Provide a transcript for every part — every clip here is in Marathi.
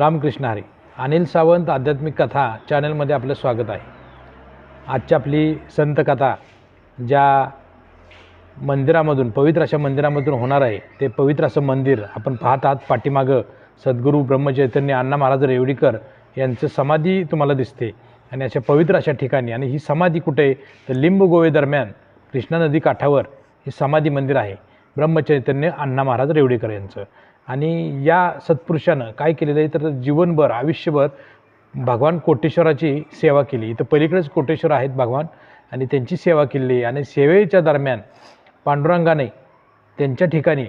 रामकृष्ण हरी. अनिल सावंत आध्यात्मिक कथा चॅनलमध्ये आपलं स्वागत आहे. आजची आपली संत कथा ज्या मंदिरामधून पवित्र अशा मंदिरामधून होणार आहे ते पवित्र असं मंदिर आपण पाहत आहात. पाठीमागं सद्गुरू ब्रह्मचैतन्य अण्णा महाराज रेवडीकर यांचं समाधी तुम्हाला दिसते. आणि अशा पवित्र अशा ठिकाणी आणि ही समाधी कुठे तर लिंब दरम्यान कृष्णा नदी काठावर हे समाधी मंदिर आहे. ब्रह्मचैतन्य अण्णा महाराज रेवडीकर यांचं. आणि या सत्पुरुषानं काय केलेलं आहे? तर जीवनभर आयुष्यभर भगवान कोटेश्वराची सेवा केली. इथं पलीकडेच कोटेश्वर आहेत भगवान आणि त्यांची सेवा केली आणि सेवेच्या दरम्यान पांडुरंगाने त्यांच्या ठिकाणी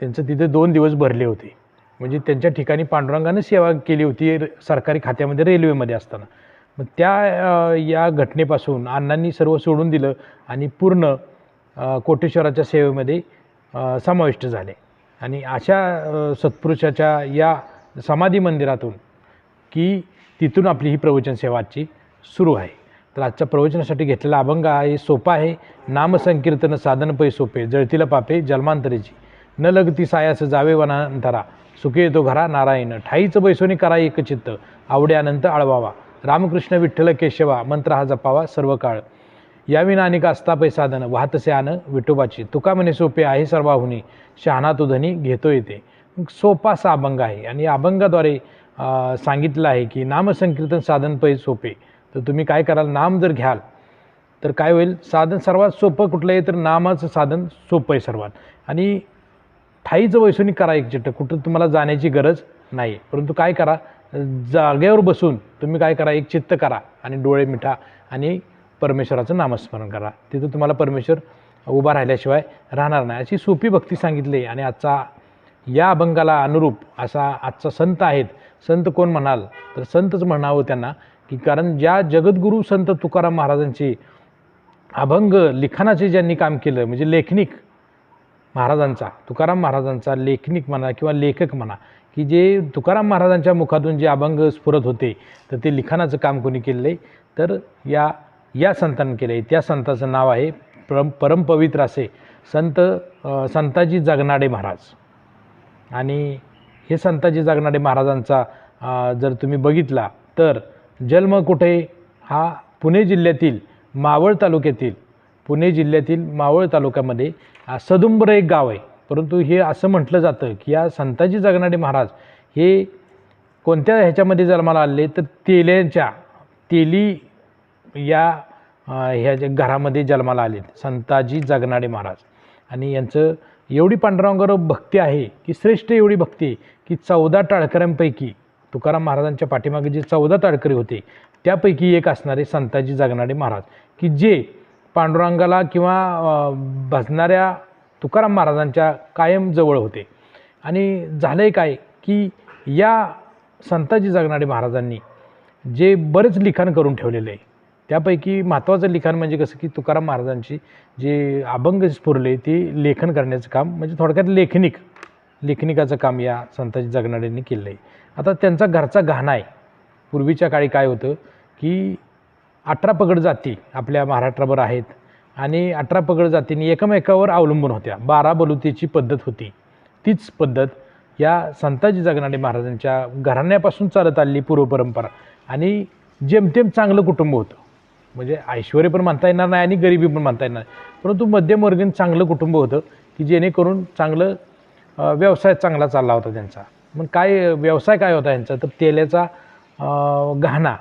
त्यांचं तिथे दोन दिवस भरले होते. म्हणजे त्यांच्या ठिकाणी पांडुरंगाने सेवा केली होती सरकारी खात्यामध्ये रेल्वेमध्ये असताना. मग त्या या घटनेपासून अण्णांनी सर्व सोडून दिलं आणि पूर्ण कोटेश्वराच्या सेवेमध्ये समाविष्ट झाले. आणि अशा सत्पुरुषाच्या या समाधी मंदिरातून की तिथून आपली ही प्रवचन सेवा आजची सुरू आहे. तर आजच्या प्रवचनासाठी घेतलेला अभंग आहे सोपा आहे. नामसंकीर्तन साधन पै सोपे जळतीला पापे जन्मांतरीची. न लगती सायास जावे वनांतरा. सुखे येतो घरा नारायण. ठाईचं बैसोनी करा एकचित्त आवडे अनंत आळवावा. रामकृष्ण विठ्ठल केशवा. मंत्र हा जपावा. सर्व काळ याविना अनेक असता पैसाधन वाहतसे आण विठोबाची तुका म्हणे सोपे आहे सर्वाहुनी शहाणा तो धनी घेतो येते. सोपा असा अभंग आहे. आणि अभंगाद्वारे सांगितलं आहे की नामसंकीर्तन साधन पै सोपे. तर तुम्ही काय कराल? नाम जर घ्याल तर काय होईल? साधन सर्वात सोपं कुठलं आहे तर नामाचं साधन सोपं आहे सर्वात. आणि ठाईचं वैसनिक करा एक चिट्ट. कुठं तुम्हाला जाण्याची गरज नाही परंतु काय करा? जागेवर बसून तुम्ही काय करा? एक चित्त करा आणि डोळे मिठा आणि परमेश्वराचं नामस्मरण करा. तिथं तुम्हाला परमेश्वर उभा राहिल्याशिवाय राहणार नाही. अशी सोपी भक्ती सांगितली आणि आजचा या अभंगाला अनुरूप असा आजचा संत आहेत. संत कोण म्हणाल? तर संतच म्हणावं त्यांना की कारण ज्या जगद्गुरू संत तुकाराम महाराजांची अभंग लिखाणाचे ज्यांनी काम केलं म्हणजे लेखनिक महाराजांचा तुकाराम महाराजांचा लेखनिक म्हणा किंवा लेखक म्हणा की जे तुकाराम महाराजांच्या मुखातून जे अभंग स्फुरत होते तर ते लिखाणाचं काम कोणी केलेलं आहे? तर या या संतांनी केलं आहे त्या संताचं नाव आहे परम परमपवित्र असे संत संताजी जगनाडे महाराज. आणि हे संताजी जगनाडे महाराजांचा जर तुम्ही बघितला तर जन्म कुठे? हा पुणे जिल्ह्यातील मावळ तालुक्यातील पुणे जिल्ह्यातील मावळ तालुक्यामध्ये सदुंबर एक गाव आहे. परंतु हे असं म्हटलं जातं की या संताजी जगनाडे महाराज हे कोणत्या ह्याच्यामध्ये जन्माला आले? तर तेल्यांच्या तेली या ह्या ज्या घरामध्ये जन्माला आले संताजी जगनाडे महाराज. आणि यांचं एवढी पांडुरंगावर भक्ती आहे की श्रेष्ठ एवढी भक्ती आहे की चौदा टाळकऱ्यांपैकी तुकाराम महाराजांच्या पाठीमागे जे चौदा टाळकरी होते त्यापैकी एक असणारे संताजी जगनाडे महाराज. की जे पांडुरंगाला किंवा भजणाऱ्या तुकाराम महाराजांच्या कायम जवळ होते. आणि झालंय काय की या संताजी जगनाडे महाराजांनी जे बरेच लिखाण करून ठेवलेलं आहे त्यापैकी महत्त्वाचं लिखाण म्हणजे कसं की तुकाराम महाराजांची जे अभंग स्फुरले ते लेखन करण्याचं काम म्हणजे थोडक्यात लेखनिक लेखनिकाचं काम या संताजी जगनाडेंनी केलं आहे आता त्यांचा घरचा घाणा आहे. पूर्वीच्या काळी काय होतं की अठरा पगड जाती आपल्या महाराष्ट्राभर आहेत आणि अठरा पगड जातींनी एकमेकावर अवलंबून होत्या. बारा बलुतीची पद्धत होती. तीच पद्धत या संताजी जगनाडे महाराजांच्या घराण्यापासून चालत आलेली पूर्वपरंपरा आणि जेमतेम चांगलं कुटुंब होतं. म्हणजे ऐश्वर्य पण म्हणता येणार नाही आणि गरिबी पण म्हणता येणार नाही. परंतु मध्यमवर्गीय चांगलं कुटुंब होतं की जेणेकरून चांगलं व्यवसाय चांगला चालला होता त्यांचा. मग काय व्यवसाय काय होता यांचा? तर तेलाचा अ, गहना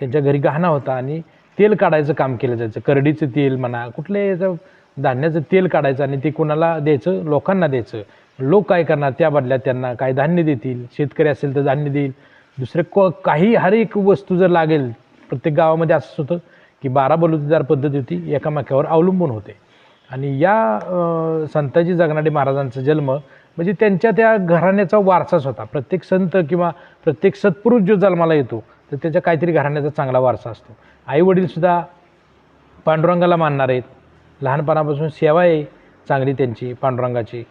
त्यांच्या घरी गहना होता आणि तेल काढायचं काम केलं जायचं. करडीचं तेल म्हणा कुठल्या याचं धान्याचं तेल काढायचं आणि ते कोणाला द्यायचं? लोकांना द्यायचं. लोक काय करणार? त्या बदल्यात त्यांना काय धान्य देतील? शेतकरी असेल तर धान्य देईल. दुसरे क काही हर एक वस्तू जर लागेल प्रत्येक गावामध्ये असंच होतं. की बारा बलुतेदार पद्धती होती एकामेकावर अवलंबून होते. आणि या संताजी जगनाडे महाराजांचा जन्म म्हणजे त्यांच्या त्या घराण्याचा वारसाच होता. प्रत्येक संत किंवा प्रत्येक सत्पुरुष जो जन्माला येतो तर त्याच्या काहीतरी घराण्याचा चांगला वारसा असतो. आईवडीलसुद्धा पांडुरंगाला मानणार आहेत. लहानपणापासून सेवा आहे चांगली त्यांची पांडुरंगाची.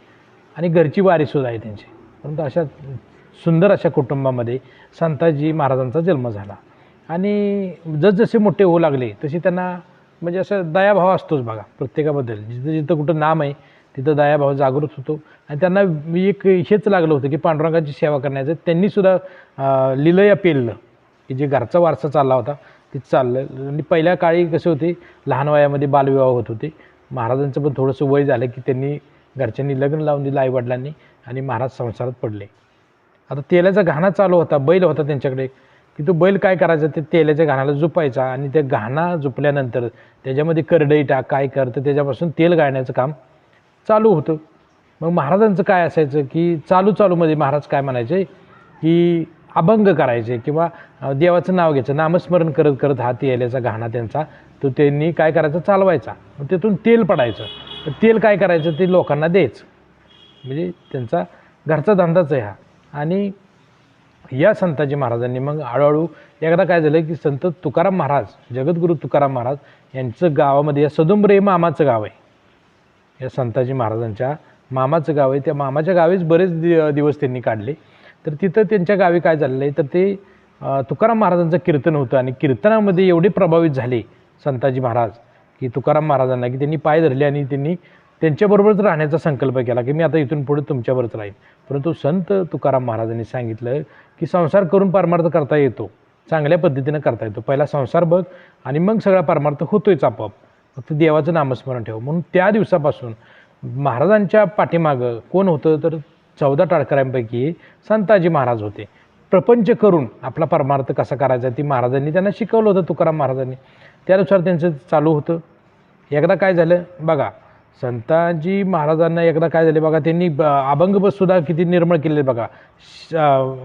आणि घरची वारीसुद्धा आहे त्यांची. परंतु अशा सुंदर अशा कुटुंबामध्ये संताजी महाराजांचा जन्म झाला. आणि जसजसे मोठे होऊ लागले तसे त्यांना म्हणजे असं दयाभाव असतोच बघा प्रत्येकाबद्दल. जिथं जिथं कुठं नाम आहे तिथं दयाभाव जागृत होतो. आणि त्यांना एक हेच लागलं होतं की पांडुरंगाची सेवा करण्याचं. त्यांनीसुद्धा लिलया पेललं की जे घरचा वारसा चालला होता ते चाललं. आणि पहिल्या काळी कसे होते लहान वयामध्ये बालविवाह होत होते. महाराजांचं पण थोडंसं वय झालं की त्यांनी घरच्यांनी लग्न लावून दिलं आईवडिलांनी आणि महाराज संसारात पडले. आता तेलाचा घाणा चालू होता बैल होता त्यांच्याकडे. की तो बैल काय करायचा? ते तेलाच्या घाणाला जुपायचा आणि त्या घाणा जुपल्यानंतर त्याच्यामध्ये करडई टाक काय करतं त्याच्यापासून तेल गाळण्याचं काम चालू होतं. मग महाराजांचं काय असायचं की चालू चालूमध्ये महाराज काय म्हणायचे? की अभंग करायचे किंवा देवाचं नाव घ्यायचं नामस्मरण करत करत हात तेलाचा घाणा त्यांचा तो त्यांनी काय करायचा? चालवायचा. मग तिथून तेल पडायचं. तर तेल काय करायचं? ते लोकांना द्यायचं. म्हणजे त्यांचा घरचा धंदाच आहे हा. आणि या संताजी महाराजांनी मग हळूहळू एकदा काय झालं की संत तुकाराम महाराज जगद्गुरू तुकाराम महाराज यांचं गावामध्ये या सदुंबरे हे मामाचं गाव आहे. या संताजी महाराजांच्या मामाचं गाव आहे. त्या मामाच्या गावीच बरेच दि दिवस त्यांनी काढले. तर तिथं त्यांच्या गावी काय झालेलं आहे? तर ते तुकाराम महाराजांचं कीर्तन होतं आणि कीर्तनामध्ये एवढे प्रभावित झाले संताजी महाराज की तुकाराम महाराजांना की त्यांनी पाय धरले आणि त्यांनी त्यांच्याबरोबरच राहण्याचा संकल्प केला की मी आता इथून पुढे तुमच्याबरोबरच राहीन. परंतु संत तुकाराम महाराजांनी सांगितलं की संसार करून परमार्थ करता येतो. चांगल्या पद्धतीनं करता येतो. पहिला संसार बघ आणि मग सगळा परमार्थ होतोयच आपोआप. फक्त देवाचं नामस्मरण ठेव. म्हणून त्या दिवसापासून महाराजांच्या पाठीमागं कोण होतं? तर चौदा टाळकऱ्यांपैकी संताजी महाराज होते. प्रपंच करून आपला परमार्थ कसा करायचा ती महाराजांनी त्यांना शिकवलं होतं तुकाराम महाराजांनी. त्यानुसार त्यांचं चालू होतं. एकदा काय झालं? बघा संताजी महाराजांना एकदा काय झाले बघा त्यांनी ब- अभंग सुद्धा किती निर्मळ केले बघा. श-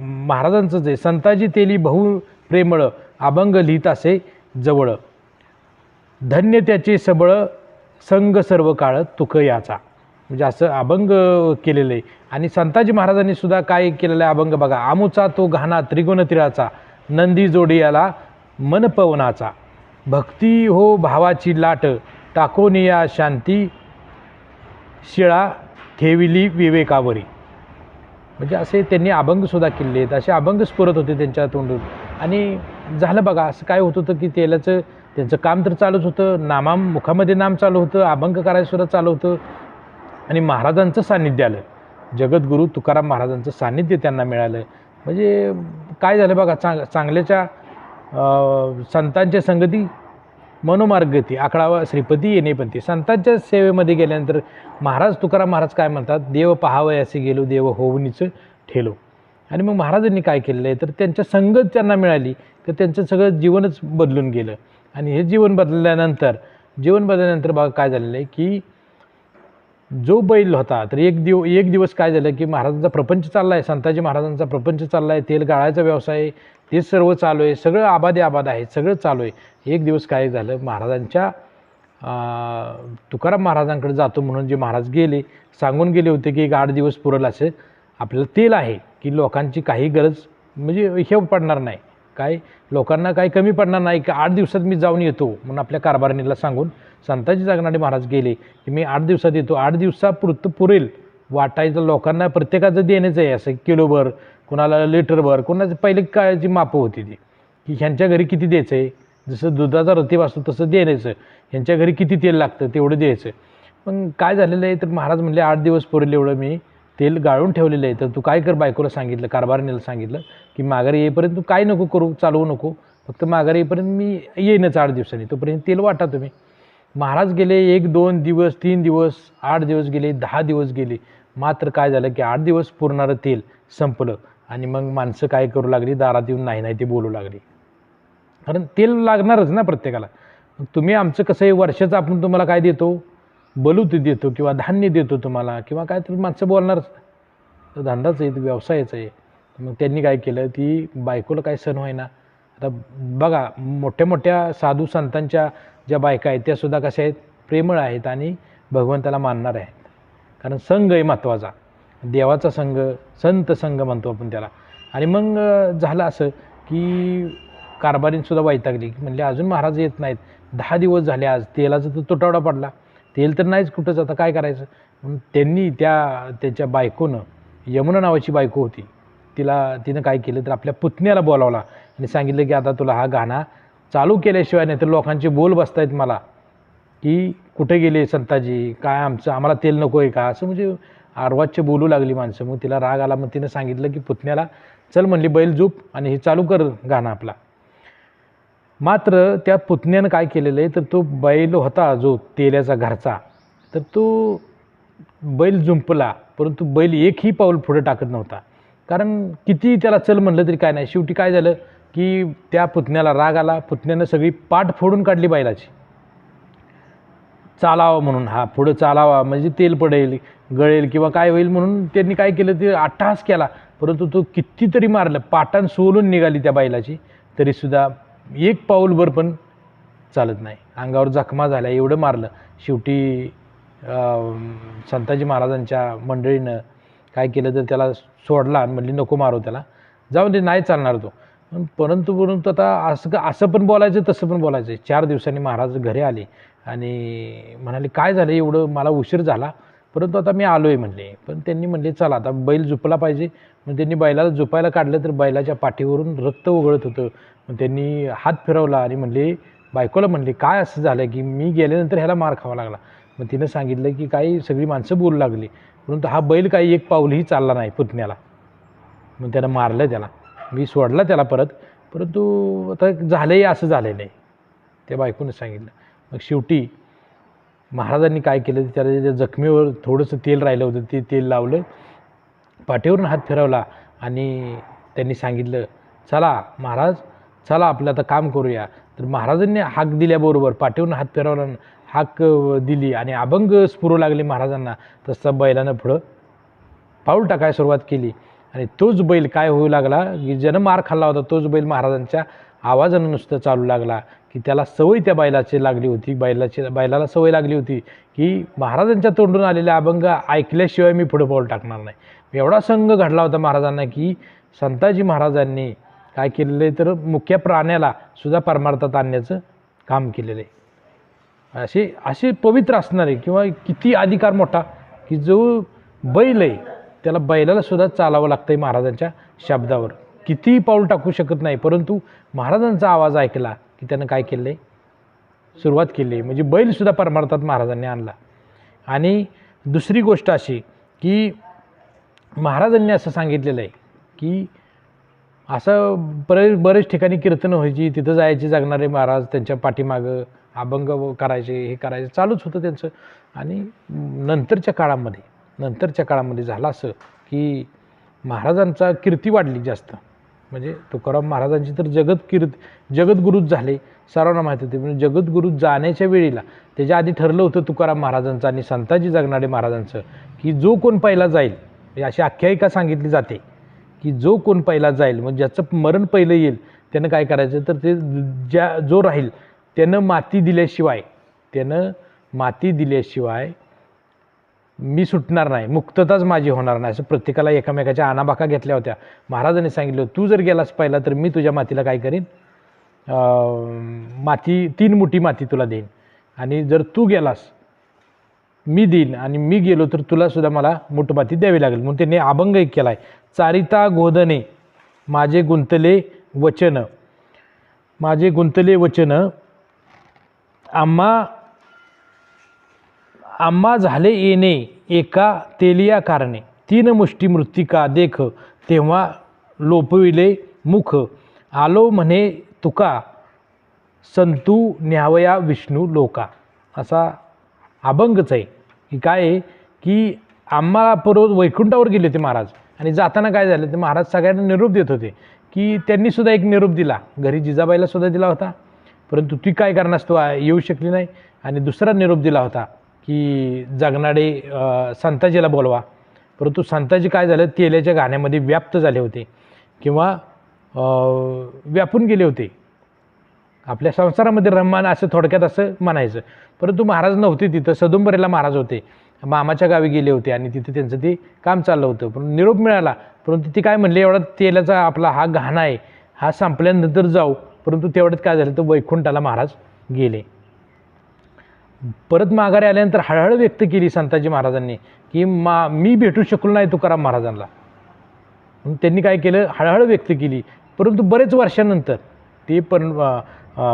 महाराजांचंच आहे संताजी तेली बहु प्रेमळ अभंग लिहित असे जवळ. धन्य त्याचे सबळ संग सर्व काळ तुक याचा. म्हणजे असं अभंग केलेलं. आहे आणि संताजी महाराजांनी सुद्धा काय केलेलं आहे अभंग बघा. आमुचा तो घाना त्रिगुण तिळाचा नंदी जोडी याला मन पवनाचा भक्ती हो भावाची लाट टाकोनिया या शांती शिळा ठेविली विवेकावरी. म्हणजे असे त्यांनी अभंगसुद्धा केले आहेत. असे अभंग स्फुरत होते त्यांच्या तोंडून. आणि झालं बघा असं काय होत होतं की तेलाचं त्यांचं काम तर चालूच होतं. नामा मुखामध्ये नाम चालू होतं. अभंग करायसुद्धा चालू होतं. आणि महाराजांचं सान्निध्य आलं. जगद्गुरू तुकाराम महाराजांचं सान्निध्य त्यांना मिळालं. म्हणजे काय झालं बघा चांग चांगल्याच्या संतांच्या संगती मनोमार्गती आकडावा श्रीपती येणे पण ते. संतांच्या सेवेमध्ये गेल्यानंतर महाराज तुकाराम महाराज काय म्हणतात? देव पहावय असे गेलो देव होवनीचं ठेलो. आणि मग महाराजांनी काय केलेलं आहे? तर त्यांच्या संगत त्यांना मिळाली तर त्यांचं सगळं जीवनच बदलून गेलं. आणि हे जीवन बदलल्यानंतर जीवन बदलल्यानंतर बघा काय झालेलं आहे की जो बैल होता तर एक दिव एक दिवस काय झालं की महाराजांचा प्रपंच चालला आहे संताजी महाराजांचा प्रपंच चालला आहे तेल गाळायचा व्यवसाय ते सर्व चालू आहे सगळं आबादे आबाद आहे सगळं चालू आहे. एक दिवस काय झालं महाराजांच्या तुकाराम महाराजांकडे जातो म्हणून जे महाराज गेले सांगून गेले होते की एक आठ दिवस पुरल असं आपल्याला तेल आहे की लोकांची काही गरज म्हणजे हे पडणार नाही. काय? लोकांना काही कमी पडणार नाही की आठ दिवसात मी जाऊन येतो म्हणून आपल्या कारभारणीला सांगून संताजी जगनाडे महाराज गेले की मी आठ दिवसात येतो. आठ दिवसापुरतं पुरेल. वाटायचं लोकांना प्रत्येकाचं देण्याचं आहे असं किलोभर कुणाला लिटरभर कुणाची पहिले काळाची मापं होती ती. की ह्यांच्या घरी किती द्यायचं आहे जसं दुधाचा रतीब असतो तसं देण्याचं. ह्यांच्या घरी किती तेल लागतं तेवढं द्यायचं. पण काय झालेलं आहे तर महाराज म्हणले आठ दिवस पुरेल एवढं मी. तेल गाळून ठेवलेलं आहे. तर तू काय कर बायकोला सांगितलं कारभारणीला सांगितलं की माघारी येईपर्यंत तू काय नको करू चालवू नको. फक्त माघारी येईपर्यंत मी येईनच आठ दिवसांनी. तोपर्यंत तेल वाटा तुम्ही. महाराज गेले एक दोन दिवस तीन दिवस आठ दिवस गेले दहा दिवस गेले. मात्र काय झालं की आठ दिवस पुरणारं तेल संपलं. आणि मग माणसं काय करू लागली दारात येऊन नाही नाही ते बोलू लागली. कारण तेल लागणारच ना प्रत्येकाला. तुम्ही आमचं कसं आहे वर्षाचं आपण तुम्हाला काय देतो? बलूत देतो किंवा धान्य देतो तुम्हाला किंवा काय तरी माणसं बोलणारच. तर धंदाच आहे व्यवसायच आहे. मग त्यांनी काय केलं ती बायकोला काय सण व्हायना आता बघा मोठ्या मोठ्या साधू संतांच्या ज्या बायका आहेत त्यासुद्धा कशा आहेत? प्रेमळ आहेत आणि भगवंताला मानणार आहेत. कारण संघ आहे महत्त्वाचा देवाचा संघ संत संघ म्हणतो आपण त्याला. आणि मग झालं असं की कारभारींसुद्धा वैतागली. की म्हणले अजून महाराज येत नाहीत. दहा दिवस झाले आज. तेलाचा तर तुटवडा पडला. तेल तर नाहीच कुठंच. आता काय करायचं? त्यांनी त्या त्याच्या बायकोनं यमुना नावाची बायको होती. तिला तिनं काय केलं? तर आपल्या पुतण्याला बोलावला आणि सांगितलं की आता तुला हा गाणा चालू केल्याशिवाय नाही तर लोकांचे बोल बसतायत मला. की कुठे गेले संताजी? काय आमचं? आम्हाला तेल नको आहे का? असं म्हणजे आरवाच्य बोलू लागली माणसं. मग तिला राग आला मग तिनं सांगितलं की पुतण्याला चल म्हणली बैल झोप आणि हे चालू कर गाणं आपला. मात्र त्या पुतण्यानं काय केलेलं आहे तर तो बैल होता जो तेल्याचा घरचा. तर तो बैल जुंपला परंतु बैल एकही पाऊल पुढे टाकत नव्हता. कारण किती त्याला चल म्हणलं तरी काय नाही. शेवटी काय झालं की त्या पुतण्याला राग आला. पुतण्यानं सगळी पाठ फोडून काढली बैलाची. चालावं म्हणून हा पुढं चालावा म्हणजे तेल पडेल गळेल किंवा काय होईल म्हणून त्यांनी काय केलं ते अट्टहास केला. परंतु तो कितीतरी मारलं पाटान सोलून निघाली त्या बैलाची तरीसुद्धा एक पाऊलभर पण चालत नाही. अंगावर जखमा झाल्या एवढं मारलं. शेवटी संताजी महाराजांच्या मंडळीनं काय केलं तर त्याला सोडला आणि म्हणली नको मारो त्याला. जाऊन ते नाही चालणार तो. पण परंतु परंतु आता असं का- असं पण बोलायचं तसं पण बोलायचं. चार दिवसांनी महाराज घरी आले आणि म्हणाले काय झालं? एवढं मला उशीर झाला. परंतु आता मी आलो आहे म्हणले. पण त्यांनी म्हणले चला आता बैल झुपला पाहिजे. मग त्यांनी बैलाला झुपायला काढलं तर बैलाच्या पाठीवरून रक्त उगळत होतं. मग त्यांनी हात फिरवला आणि म्हणले बायकोला म्हणले काय असं झालं की मी गेल्यानंतर ह्याला मार खावा लागला. मग तिनं सांगितलं की काही सगळी माणसं बोलू लागली. परंतु हा बैल काही एक पाऊलही चालला नाही पुतण्याला. मग त्यानं मारलं त्याला. मी सोडला त्याला परत. परंतु आता झालंही असं झालेलं आहे त्या बायकोनं सांगितलं. मग शेवटी महाराजांनी काय केलं? त्याला त्या जखमीवर थोडंसं तेल राहिलं होतं ते तेल लावलं. पाठीवरून हात फिरवला आणि त्यांनी सांगितलं चला महाराज चला आपलं आता काम करूया. तर महाराजांनी हाक दिल्याबरोबर पाठीवरून हात फिरवला हाक दिली आणि अभंग स्फुरू लागले महाराजांना. तसं बैलानं पुढं पाऊल टाकायला सुरुवात केली. आणि तोच बैल काय होऊ लागला? की ज्यानं मार खाल्ला होता तोच बैल महाराजांच्या आवाजानं नुसतं चालू लागला की त्याला सवय त्या बैलाची लागली होती बैलाची बैलाला सवय लागली होती की महाराजांच्या तोंडून आलेले अभंग ऐकल्याशिवाय मी पुढं पाऊल टाकणार नाही. एवढा संघ घडला होता महाराजांना की संताजी महाराजांनी काय केलेलं आहे तर मुख्य प्राण्याला सुद्धा परमार्थात आणण्याचं काम केलेलं. आहे असे असे पवित्र असणारे किंवा किती अधिकार मोठा की जो बैल आहे त्याला बैलाला सुद्धा चालावं लागतंय महाराजांच्या शब्दावर. कितीही पाऊल टाकू शकत नाही परंतु महाराजांचा आवाज ऐकला की त्यानं काय केलं आहे सुरुवात केली. आहे म्हणजे बैलसुद्धा परमार्थात महाराजांनी आणला. आणि दुसरी गोष्ट अशी की महाराजांनी असं सांगितलेलं आहे की असं बरेच बरेच ठिकाणी कीर्तन व्हायची तिथं जायचे जगणारे महाराज त्यांच्या पाठीमागं अभंग करायचे हे करायचे चालूच होतं त्यांचं. आणि नंतरच्या काळामध्ये नंतरच्या काळामध्ये झालं असं की महाराजांचा कीर्ती वाढली जास्त. म्हणजे तुकाराम महाराजांची तर जगत कीर्ती जगद्गुरूच झाले सर्वांना माहिती होते. म्हणजे जगद्गुरू जाण्याच्या वेळेला त्याच्या आधी ठरलं होतं तुकाराम महाराजांचं आणि संताजी जगणारे महाराजांचं की जो कोण पहिला जाईल म्हणजे अशी आख्यायिका सांगितली जाते की जो कोण पहिला जाईल म्हणजे ज्याचं मरण पहिलं येईल त्यानं काय करायचं? तर ते ज्या जो राहील त्यानं माती दिल्याशिवाय त्यानं माती दिल्याशिवाय मी सुटणार नाही मुक्तताच माझी होणार नाही असं प्रत्येकाला एकामेकाच्या आणाबाका घेतल्या होत्या. महाराजांनी सांगितलं तू जर गेलास पहिला तर मी तुझ्या मातीला काय करीन? माती तीन मुठी माती तुला देईन. आणि जर तू गेलास मी देईन. आणि मी गेलो तर तुलासुद्धा मला मुठमाती द्यावी लागेल. म्हणून त्यांनी अभंग एक केला आहे चारिता गोधने माझे गुंतले वचन. माझे गुंतले वचन आम्हा आम्हा झाले येणे एका तेलिया कारणे तीन मुष्टी मृत्तिका देख तेव्हा लोपविले मुख. आलो म्हणे तुका संतू न्यावया विष्णू लोका. असा अभंगच आहे. की काय आहे? की आम्हाला परत वैकुंठावर गेले होते महाराज. आणि जाताना काय झालं? ते महाराज सगळ्यांना निरोप देत होते. की त्यांनीसुद्धा एक निरोप दिला. घरी जिजाबाईला सुद्धा दिला होता. परंतु ती काय कारणास्तव येऊ शकली नाही. आणि दुसरा निरोप दिला होता. की जगणारे संताजीला बोलवा. परंतु संताजी काय झालं तेल्याच्या गाण्यामध्ये व्याप्त झाले होते. किंवा व्यापून गेले होते. आपल्या संसारामध्ये रममान असं थोडक्यात असं म्हणायचं. परंतु महाराज नव्हते तिथं सदुंबरेला महाराज होते. मामाच्या गावी गेले होते आणि तिथं त्यांचं ते काम चाललं होतं. पण निरोप मिळाला. परंतु ते काय म्हणले एवढा तेलाचा आपला हा घाणा आहे. हा संपल्यानंतर जाऊ. परंतु तेवढ्यात काय झालं तर वैकुंठाला महाराज गेले. परत माघारी आल्यानंतर हळहळ व्यक्त केली संताजी महाराजांनी की मा मी भेटू शकलो नाही तुकाराम महाराजांना. त्यांनी काय केलं? हळहळ व्यक्त केली. परंतु बरेच वर्षानंतर ते पण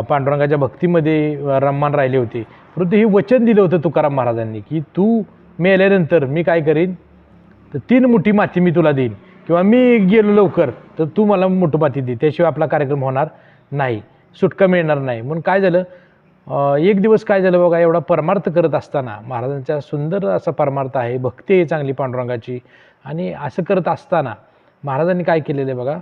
पांडुरंगाच्या भक्तीमध्ये रममान राहिले होते. परंतु हे वचन दिलं होतं तुकाराम महाराजांनी की तू मेल्यानंतर मी काय करेन? तर तीन मुठी माती मी तुला देईन. किंवा मी गेलो लवकर तर तू मला मोठं माती दे. त्याशिवाय आपला कार्यक्रम होणार नाही. सुटका मिळणार नाही. म्हणून काय झालं? एक दिवस काय झालं बघा एवढा परमार्थ करत असताना महाराजांचा सुंदर असा परमार्थ आहे भक्ती आहे चांगली पांडुरंगाची. आणि असं करत असताना महाराजांनी काय केलेलं आहे बघा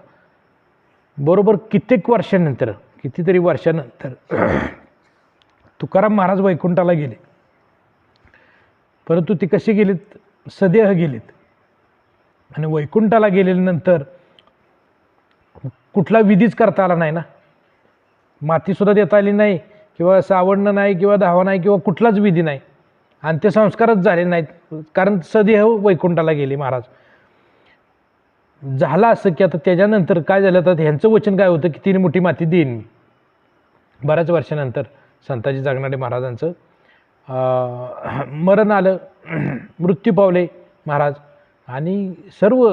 बरोबर कित्येक वर्षानंतर कितीतरी वर्षानंतर तुकाराम महाराज वैकुंठाला गेले. परंतु ते कसे गेलेत? सदेह गेलेत. आणि वैकुंठाला गेल्यानंतर कुठला विधीच करता आला नाही ना. मातीसुद्धा देता आली नाही. किंवा सावडणं नाही किंवा धावा नाही किंवा कुठलाच विधी नाही. आणि ते संस्कारच झाले नाहीत. कारण सदेह हो वैकुंठाला गेले महाराज. झाला असं की आता त्याच्यानंतर काय झालं? तर ह्यांचं वचन काय होतं की तीन मोठी माती देईन. मी बऱ्याच वर्षानंतर संताजी जागणारे महाराजांचं मरण आलं. मृत्यू पावले महाराज. आणि सर्व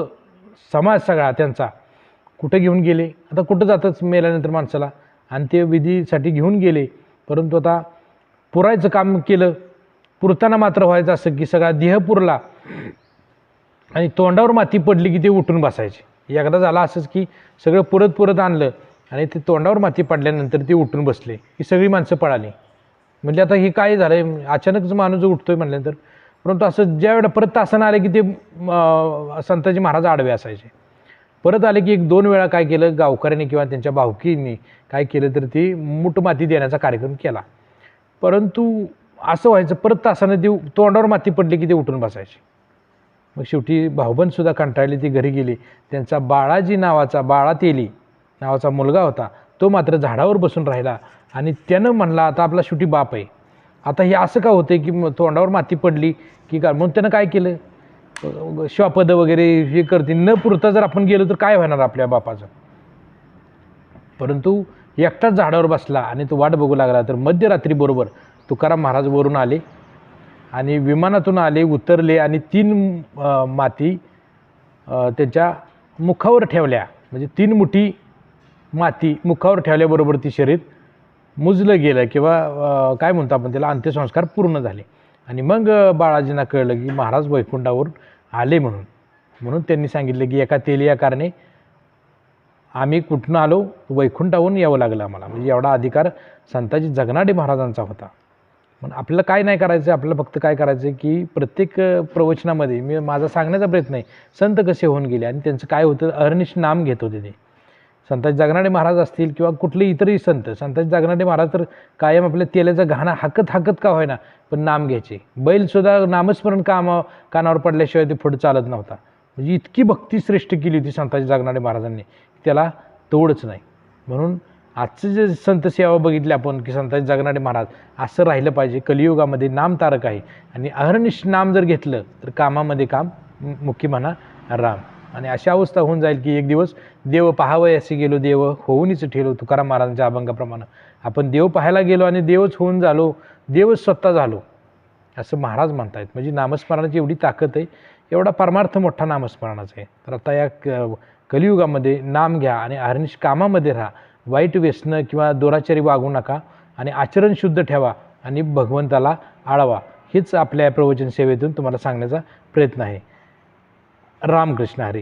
समाज सगळा त्यांचा कुठं घेऊन गेले? आता कुठं जातच मेल्यानंतर माणसाला? आणि ते विधीसाठी घेऊन गेले. परंतु आता पुरायचं काम केलं पुरताना मात्र व्हायचं असं की सगळा देह पुरला आणि तोंडावर माती पडली की ते उठून बसायचे. एकदा झालं असंच की सगळं पुरत पुरत आणलं आणि ते तोंडावर माती पडल्यानंतर ते उठून बसले. ही सगळी माणसं पळाली. म्हणजे आता हे काय झालं आहे अचानकच माणूस उठतोय म्हटल्यानंतर परंतु असं ज्या वेळेला परत तासानं आले की ते संताजी महाराज आडवे असायचे. परत आले की एक दोन वेळा काय केलं गावकऱ्यांनी किंवा त्यांच्या भावकींनी काय केलं तर ती मुठमाती देण्याचा कार्यक्रम केला. परंतु असं व्हायचं परत तासानं ती तोंडावर माती पडली की ते उठून बसायचे. मग शेवटी भाऊबंदसुद्धा कंटाळली ती घरी गेली. त्यांचा बाळाजी नावाचा बाळा तेली नावाचा मुलगा होता तो मात्र झाडावर बसून राहिला आणि त्यानं म्हणला आता आपला शेवटी बाप आहे. आता हे असं का होतं की मग तोंडावर माती पडली की का? म्हणून त्यानं काय केलं? श्वापद वगैरे हे करतील. न पुरता जर आपण गेलो तर काय होणार आपल्या बापाचं? परंतु एकटाच झाडावर बसला आणि तो वाट बघू लागला तर मध्यरात्री बरोबर तुकाराम महाराज वरून आले आणि विमानातून आले उतरले आणि तीन माती त्यांच्या मुखावर ठेवल्या. म्हणजे तीन मुठी माती मुखावर ठेवल्याबरोबर ती शरीर मुजलं गेलं किंवा काय म्हणतो आपण त्याला अंत्यसंस्कार पूर्ण झाले. आणि मग बाळाजींना कळलं की महाराज वैकुंठावरून आले म्हणून. म्हणून त्यांनी सांगितलं की एका तेलियाकारने आम्ही कुठून आलो? वैकुंठावरून यावं लागलं आम्हाला. म्हणजे एवढा अधिकार संताजी जगनाडे महाराजांचा होता. पण आपल्याला काय नाही करायचं? आपल्याला फक्त काय करायचं की प्रत्येक प्रवचनामध्ये मी माझा सांगण्याचा प्रयत्न आहे संत कसे होऊन गेले आणि त्यांचं काय होतं? अहर्निश नाम घेत होते ते. संताजी जगनाडे महाराज असतील किंवा कुठले इतरही संत संताजी जगनाडे महाराज तर कायम आपल्या तेलाचा घाणा हाकत हाकत का होईना पण नाम घ्यायचे. बैलसुद्धा नामस्मरण कामा कानावर पडल्याशिवाय ते पुढे चालत नव्हता. म्हणजे इतकी भक्ती श्रेष्ठ केली होती संताजी जागणारे महाराजांनी त्याला तोडच नाही. म्हणून आजचं जे संत सेवा बघितली आपण की संताजी जगनाडे महाराज असं राहिलं पाहिजे. कलियुगामध्ये नाम तारक आहे. आणि अहर्निश नाम जर घेतलं तर कामामध्ये काम मुख्य म्हणा राम. आणि अशी अवस्था होऊन जाईल की एक दिवस देव पाहावं असे गेलो देव होऊनच ठेलो तुकाराम महाराजांच्या अभंगाप्रमाणे. आपण देव पाहायला गेलो आणि देवच होऊन झालो देवच स्वतः झालो. असं महाराज म्हणतायत. म्हणजे नामस्मरणाची एवढी ताकद आहे एवढा परमार्थ मोठा नामस्मरणाचा आहे. तर आता या क- कलियुगामध्ये नाम घ्या आणि अहर्निश कामामध्ये राहा. वाईट व्यसनं किंवा दुराचारी वागू नका आणि आचरण शुद्ध ठेवा आणि भगवंताला आळवा. हेच आपल्या या प्रवचन सेवेतून तुम्हाला सांगण्याचा प्रयत्न आहे. रामकृष्ण हरी.